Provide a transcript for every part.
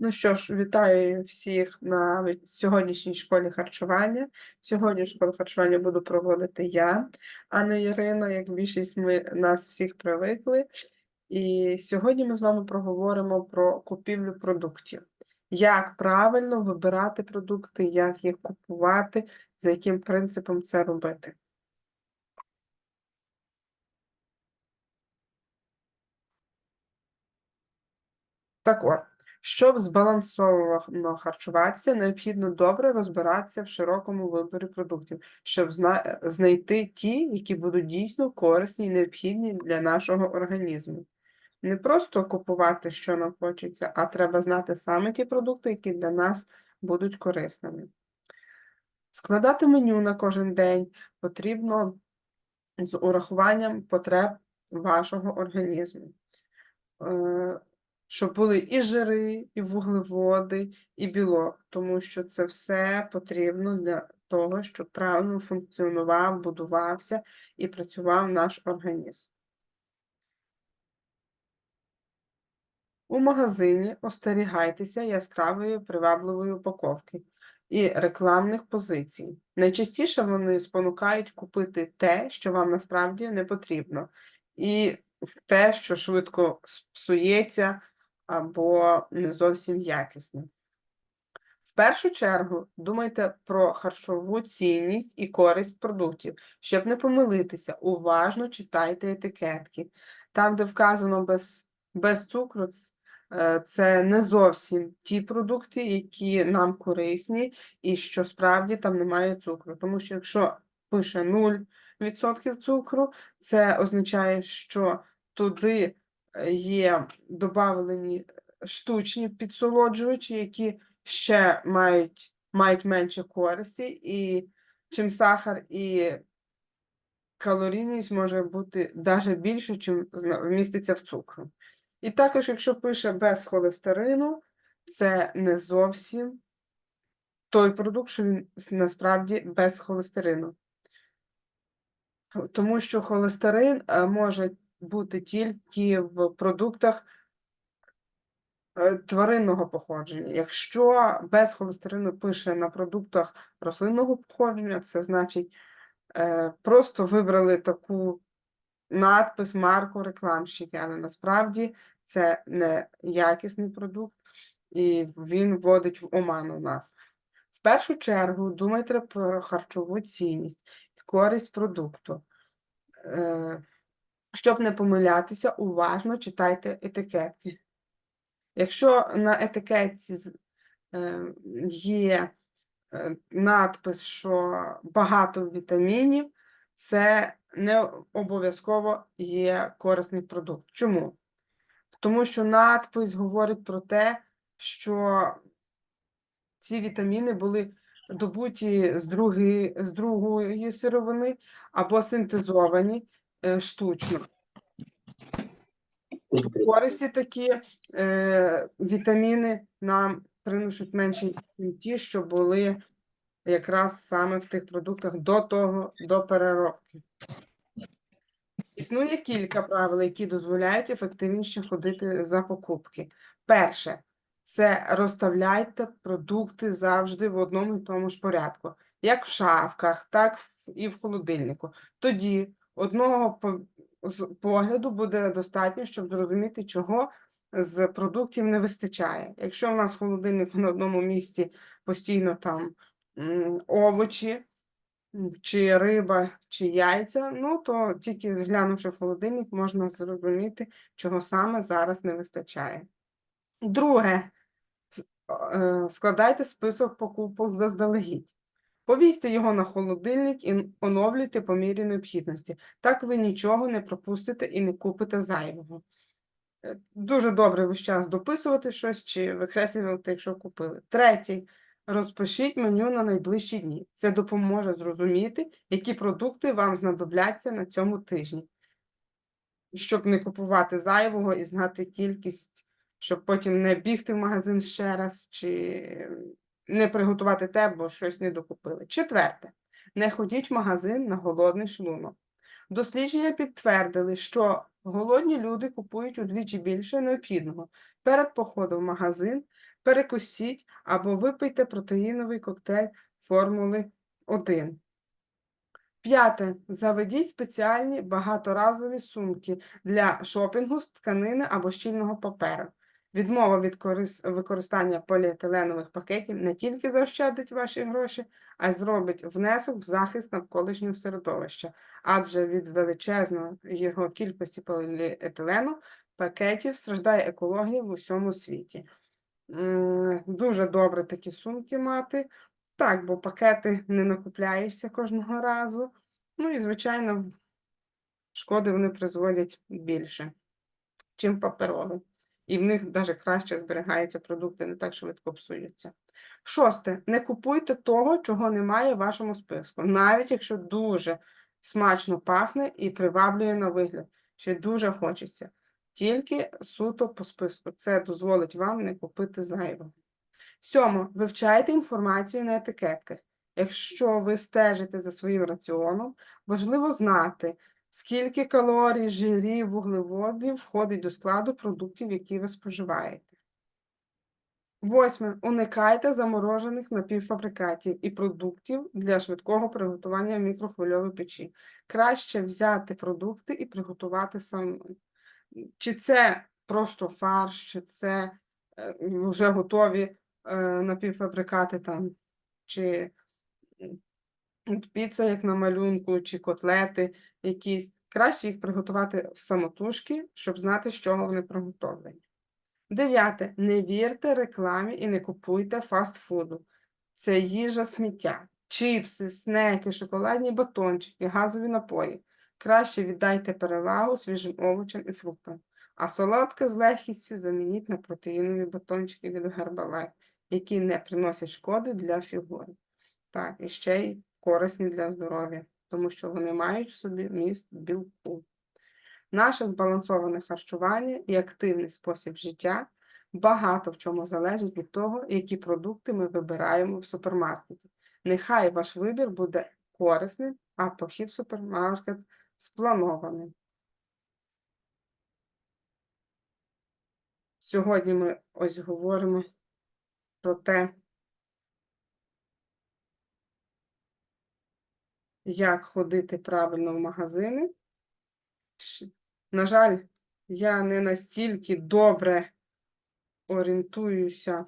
Ну що ж, вітаю всіх на сьогоднішній школі харчування. Сьогодні школу харчування буду проводити я, а не Ірина, як більшість ми нас всіх привикли. І сьогодні ми з вами проговоримо про купівлю продуктів. Як правильно вибирати продукти, як їх купувати, за яким принципом це робити. Так от, щоб збалансовано харчуватися, необхідно добре розбиратися в широкому виборі продуктів, щоб зна- знайти ті, які будуть дійсно корисні і необхідні для нашого організму. Не просто купувати, що нам хочеться, а треба знати саме ті продукти, які для нас будуть корисними. Складати меню на кожен день потрібно з урахуванням потреб вашого організму. Щоб були і жири, і вуглеводи, і білок, тому що це все потрібно для того, щоб правильно функціонував, будувався і працював наш організм. У магазині остерігайтеся яскравої привабливої упаковки і рекламних позицій. Найчастіше вони спонукають купити те, що вам насправді не потрібно, і те, що швидко псується або не зовсім якісне. В першу чергу думайте про харчову цінність і користь продуктів. Щоб не помилитися, уважно читайте етикетки. Там, де вказано без, без цукру, е, це не зовсім ті продукти, які нам корисні, і що справді там немає цукру. Тому що якщо пише 0% цукру, це означає, що туди є додавлені штучні підсолоджувачі, які ще мають, мають менше користі, і чим сахар і калорійність може бути навіть більше, чим вміститься в цукру. І також, якщо пише без холестерину, це не зовсім той продукт, що він насправді без холестерину. Тому що холестерин е, може бути тільки в продуктах е, тваринного походження. Якщо без холестерину пише на продуктах рослинного походження, це значить е, просто вибрали таку надпис, марку рекламщики, але насправді це не якісний продукт, і він вводить в оману нас. В першу чергу думайте про харчову цінність і користь продукту. Щоб не помилятися, уважно читайте етикетки. Якщо на етикетці е, є е, надпис, що багато вітамінів, це не обов'язково є корисний продукт. Чому? Тому що надпис говорить про те, що ці вітаміни були добуті з, други, з другої сировини або синтезовані е, штучно. Користі такі е, вітаміни нам приносять менше, ніж ті, що були якраз саме в тих продуктах до того, до переробки. Існує кілька правил, які дозволяють ефективніше ходити за покупки. Перше, це розставляйте продукти завжди в одному і тому ж порядку, як в шафках, так і в холодильнику. Тоді одного погляду буде достатньо, щоб зрозуміти, чого з продуктів не вистачає. Якщо в нас в холодильнику на одному місці постійно там овочі, чи риба, чи яйця, ну то тільки зглянувши в холодильник, можна зрозуміти, чого саме зараз не вистачає. Друге, е, складайте список покупок заздалегідь. Повісьте його на холодильник і оновлюйте по мірі необхідності. Так ви нічого не пропустите і не купите зайвого. Е, Дуже добре весь час дописувати щось чи викреслювати, якщо купили. Третій. Розпишіть меню на найближчі дні. Це допоможе зрозуміти, які продукти вам знадобляться на цьому тижні, щоб не купувати зайвого і знати кількість, щоб потім не бігти в магазин ще раз, чи не приготувати те, бо щось не докупили. Четверте. Не ходіть в магазин на голодний шлунок. Дослідження підтвердили, що голодні люди купують удвічі більше необхідного. Перед походом в магазин перекусіть або випийте протеїновий коктейль Формули 1. П'яте. Заведіть спеціальні багаторазові сумки для шопінгу з тканини або щільного паперу. Відмова від корис- використання поліетиленових пакетів не тільки заощадить ваші гроші, а й зробить внесок в захист навколишнього середовища, адже від величезної його кількості поліетилену пакетів страждає екологія в усьому світі. Дуже добре такі сумки мати. Так, бо пакети не накупляєшся кожного разу. Ну і, звичайно, шкоди вони призводять більше, чим паперові. І в них навіть краще зберігаються продукти, не так швидко псуються. Шосте. Не купуйте того, чого немає в вашому списку, навіть якщо дуже смачно пахне і приваблює на вигляд, ще дуже хочеться. Тільки суто по списку. Це дозволить вам не купити зайвого. Сьомо. Вивчайте інформацію на етикетках. Якщо ви стежите за своїм раціоном, важливо знати, скільки калорій, жирів, вуглеводів входить до складу продуктів, які ви споживаєте. Восьме. Уникайте заморожених напівфабрикатів і продуктів для швидкого приготування в мікрохвильовій печі. Краще взяти продукти і приготувати самому. Чи це просто фарш, чи це е, вже готові е, напівфабрикати там, чи піца, як на малюнку, чи котлети якісь. Краще їх приготувати самотужки, щоб знати, з чого вони приготовлені. Дев'яте. Не вірте рекламі і не купуйте фастфуду. Це їжа сміття, чіпси, снеки, шоколадні батончики, газові напої. Краще віддайте перевагу свіжим овочам і фруктам. А солодке з легкістю замініть на протеїнові батончики від Herbalife, які не приносять шкоди для фігури. Так, і ще й корисні для здоров'я, тому що вони мають в собі міст білку. Наше збалансоване харчування і активний спосіб життя багато в чому залежить від того, які продукти ми вибираємо в супермаркеті. Нехай ваш вибір буде корисним, а похід в супермаркет спланованим. Сьогодні ми ось говоримо про те, як ходити правильно в магазини. На жаль, я не настільки добре орієнтуюся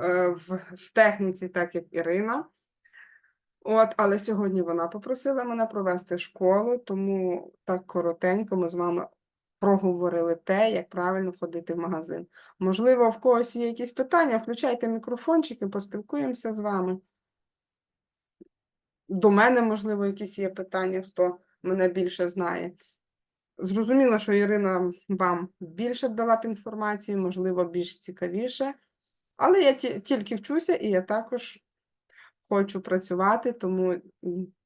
е, в, в техніці, так як Ірина. От, але сьогодні вона попросила мене провести школу, тому так коротенько ми з вами проговорили те, як правильно ходити в магазин. Можливо, в когось є якісь питання, включайте мікрофончики, поспілкуємося з вами. До мене, можливо, якісь є питання, хто мене більше знає. Зрозуміло, що Ірина вам більше дала б інформації, можливо, більш цікавіше. Але я тільки вчуся і я також хочу працювати, тому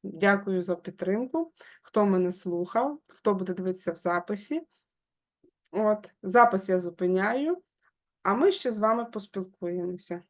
дякую за підтримку. Хто мене слухав, хто буде дивитися в записі. От, запис я зупиняю, а ми ще з вами поспілкуємося.